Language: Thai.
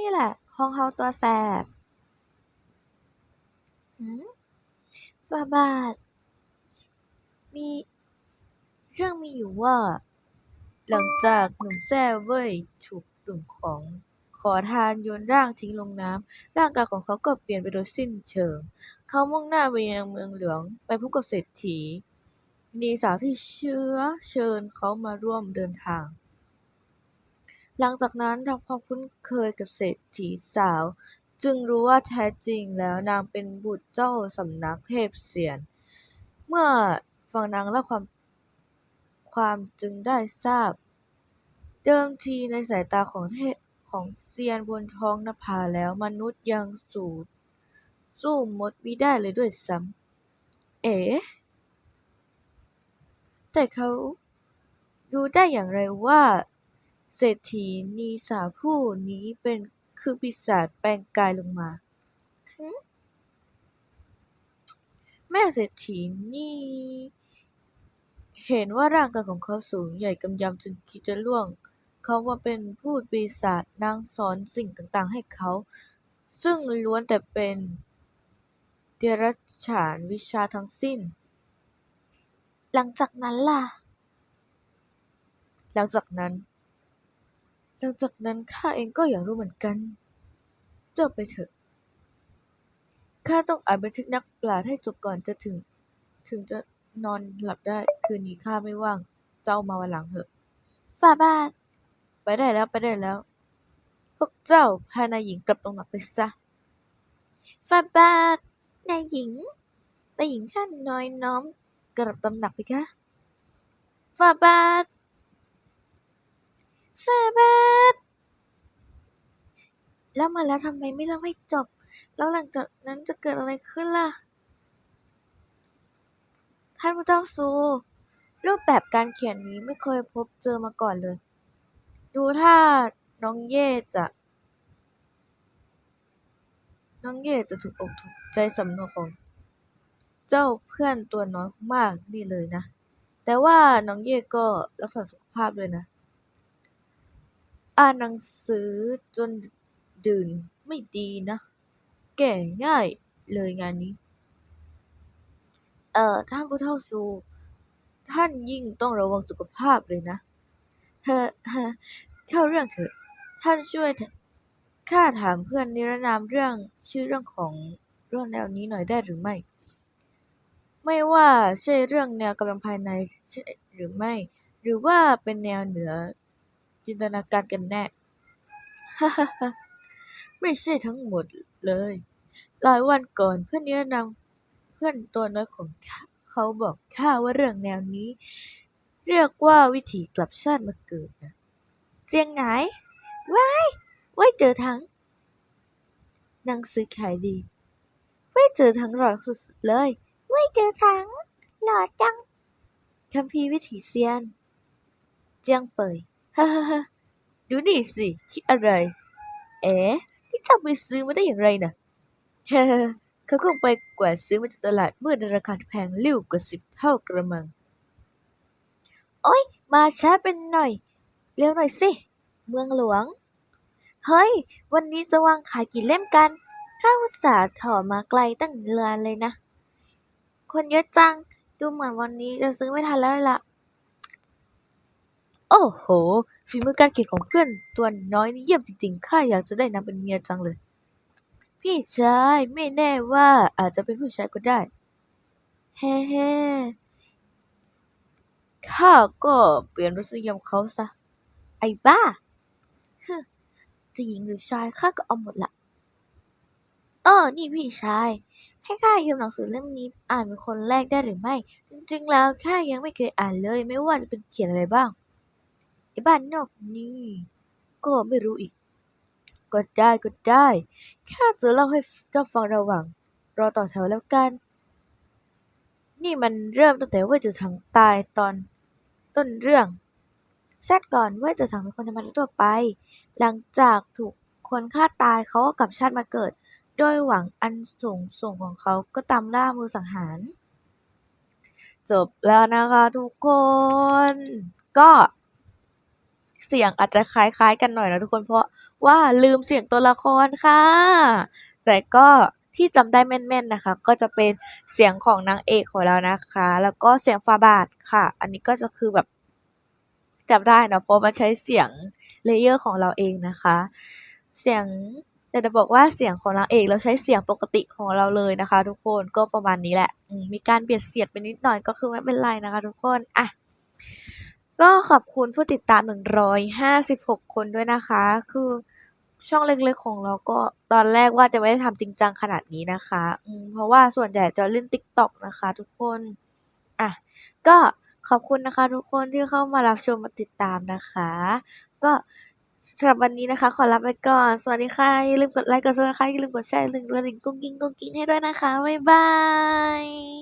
นี่แหละของเฮาตัวแสบหืมฝ่าบาท มี เรื่องมีอยู่ว่า หลังจากหนุ่มแซ่เว่ยถูกกลุ่มของขอทานโยนร่างทิ้งลงน้ำ ร่างกายของเขาก็เปลี่ยนไปโดยสิ้นเชิง เขามุ่งหน้าไปยังเมืองหลวงไปพบกับเศรษฐีมีสาวที่เชื้อเชิญเขามาร่วมเดินทาง หลังจากนั้นทำความคุ้นเคยกับเศรษฐีสาว จึงรู้ว่าแท้จริงแล้วนางเป็นบุตรเจ้าสำนักเทพเสียน เมื่อฟังนางเล่าความความจึงได้ทราบ เดิมทีในสายตาของเทพของเซียนบนท้องนภาแล้วมนุษย์ยังสู้สู้มดมิได้เลยด้วยซ้ำเอ๋แต่เขารู้ได้อย่างไรว่า เศรษฐีนีสาวผู้นี้เป็นคือปีศาจแปลงกายลงมาแม่เศรษฐีนี่เห็นว่าร่างกายของเขาสูงใหญ่กำยำจนคิดจะล่วง เขามาเป็นพูดปีศาจนางสอนสิ่งต่างๆ ให้เขา ซึ่งล้วนแต่เป็นเดรัจฉานวิชาทั้งสิ้น หลังจากนั้นล่ะ หลังจากนั้น หลังจากนั้นข้าเองก็อยากรู้เหมือนกัน เจ้าไปเถอะ ข้าต้องอ่านบันทึกนักปราชญ์ให้จบก่อนจะถึง ถึงจะนอนหลับได้ คืนนี้ข้าไม่ว่าง เจ้ามาวันหลังเถอะ ฝ่าบาท ไปได้แล้วไปได้แล้ว พวกเจ้าพานายหญิงกลับตรงหลับไปซะ ฝ่าบาท นายหญิง นายหญิงท่านน้อยน้อมกลับตำหนักไปคะฝ่าบาท ฝ่าบาทแล้วมาแล้วทำไมไม่เล่าให้จบ แล้วหลังจากนั้นจะเกิดอะไรขึ้นล่ะ ท่านผู้เจ้าซู รูปแบบการเขียนนี้ไม่เคยพบเจอมาก่อนเลย ดูถ้าน้องเย่จะ น้องเย่จะถูกอกถูกใจสำนวนของ เจ้าเพื่อนตัวน้อยมากนี่เลยนะ แต่ว่าน้องเย่ก็รักษาสุขภาพด้วยนะ อ่านหนังสือจนดื่นไม่ดีนะ แก่ง่ายเลยงานนี้ เอ่อ ท่านผู้เฒ่าซู ท่านยิ่งต้องระวังสุขภาพเลยนะ เฮ้เฮ้เข้าเรื่องเถอะ ท่านช่วยข้าถามเพื่อนนิรนามเรื่องชื่อเรื่องของเรื่องแนวนี้หน่อยได้หรือไม่ ไม่ว่าใช่เรื่องแนวกำลังภายในใช่หรือไม่ หรือว่าเป็นแนวเหนือ จินตนาการกันแน่ฮ่าฮ่าฮ่าไม่ใช่ทั้งหมดเลย หลายวันก่อนเพื่อนนิรนามเพื่อนตัวน้อยของเขาบอกข้าว่าเรื่องแนวนี้ เรียกว่าวิถีกลับชาติมาเกิดนะเจียงไหนว้ายว้ายเจอทั้งนังสือขายดีว้ายเจอทั้งหล่อสุดๆเลยว้ายเจอทั้งหล่อจังคัมภีร์วิถีเซียน เจียงเปย ฮ่าฮ่าฮ่ดูนี่สิ คิดอะไร เอ๋นี่เจ้าไปซื้อมาได้อย่างไรน่ะฮ่าฮ่าเขาคงไปกว่าซื้อมาจากตลาดเมืดในราคาแพงลิ่วกว่าสิบเท่ากระมัง โอ๊ยมาช้าเป็นหน่อย เร็วหน่อยสิ เมืองหลวง เฮ้ย วันนี้จะวางขายกี่เล่มกันข้าอุตส่าห์ถอมาไกลตั้งเรือนเลยนะ คนเยอะจัง ดูเหมือนวันนี้จะซื้อไม่ทันแล้วล่ะ โอ้โห ฝีมือการเขียนของเพื่อนตัวน้อยนี่เยี่ยมจริงๆ ข้าอยากจะได้นางเป็นเมียจังเลย พี่ชายไม่แน่ว่าอาจจะเป็นผู้ชายก็ได้ เฮ้เฮ้ข้าก็เปลี่ยนรสนิยมเขาซะ ไอ้บ้าฮึจะหญิงหรือชายข้าก็เอาหมดละเออ นี่พี่ชาย ให้ข้ายืมหนังสือเล่มนี้อ่านเป็นคนแรกได้หรือไม่ จริงๆ แล้วข้ายังไม่เคยอ่านเลย ไม่ว่าจะเป็นเขียนอะไรบ้าง ไอ้บ้านนอกนี่ ก็ไม่รู้อีก ก็ได้ก็ได้ข้าจะเล่าให้รับฟังระหว่าง รอต่อแถวแล้วกัน นี่มันเริ่มตั้งแต่ว่าจะถังตายตอนต้นเรื่องชาติก่อนว่าจะถังเป็นคนธรรมดาทั่วไป หลังจากถูกคนฆ่าตายเขาก็กลับชาติมาเกิด โดยหวังอันสูงส่งของเขาก็ตามล่ามือสังหารจบแล้วนะคะทุกคน ก็ เสียงอาจจะคล้ายๆ กันหน่อยนะทุกคนเพราะว่าลืมเสียงตัวละครค่ะ แต่ก็ที่จำได้แม่นๆนะคะ ก็จะเป็นเสียงของนางเอกของเรานะคะ แล้วก็เสียงฟาบาทค่ะ อันนี้ก็จะคือแบบจำได้นะเพราะมันใช้เสียงเลเยอร์ของเราเองนะคะ เสียงแต่จะบอกว่าเสียงของนางเอกเราใช้เสียงปกติของเราเลยนะคะ ทุกคนก็ประมาณนี้แหละมมีการเบียดเสียดไปนิดหน่อยก็คือไม่เป็นไรนะคะ ทุกคนอะ ก็ขอบคุณผู้ติดตาม 156 คนด้วยนะคะ คือช่องเล็กๆของเราก็ตอนแรกว่าจะไม่ได้ทำจริงจังขนาดนี้นะคะเพราะว่าส่วนใหญ่จะเล่น TikTok นะคะทุกคน อะ ก็ขอบคุณนะคะทุกคนที่เข้ามารับชมมาติดตามนะคะ ก็สำหรับวันนี้นะคะ ขอลาไปก่อน สวัสดีค่ะ อย่าลืมกดไลค์ กดซับสไครต์อย่าลืมกดแชร์อย่าลืมกดติ่งกุ้งกิ้งกุ้งกิ้งให้ด้วยนะคะ บ๊ายบาย